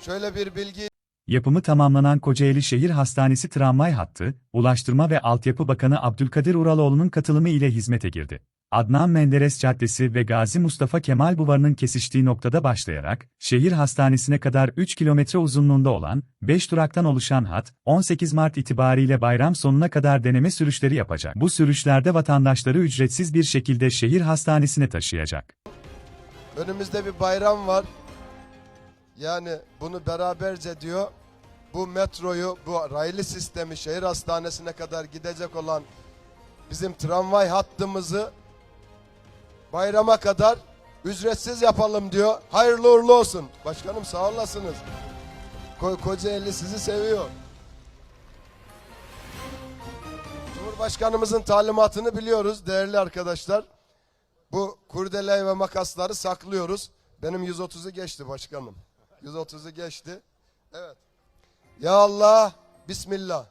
Şöyle bir bilgi Yapımı tamamlanan Kocaeli Şehir Hastanesi tramvay hattı, Ulaştırma ve Altyapı Bakanı Abdülkadir Uraloğlu'nun katılımı ile hizmete girdi. Adnan Menderes Caddesi ve Gazi Mustafa Kemal Buvarı'nın kesiştiği noktada başlayarak, şehir hastanesine kadar 3 kilometre uzunluğunda olan, 5 duraktan oluşan hat, 18 Mart itibariyle bayram sonuna kadar deneme sürüşleri yapacak. Bu sürüşlerde vatandaşları ücretsiz bir şekilde şehir hastanesine taşıyacak. önümüzde bir bayram var. Yani bunu beraberce diyor. Bu metroyu, bu raylı sistemi şehir hastanesine kadar gidecek olan bizim tramvay hattımızı bayrama kadar ücretsiz yapalım diyor. Hayırlı uğurlu olsun. Başkanım sağ olasınız. Ko Kocaeli sizi seviyor. Cumhurbaşkanımızın talimatını biliyoruz değerli arkadaşlar. Bu kurdele ve makasları saklıyoruz. Benim 130'u geçti başkanım. 130'u geçti. Evet. Ya Allah, Bismillah.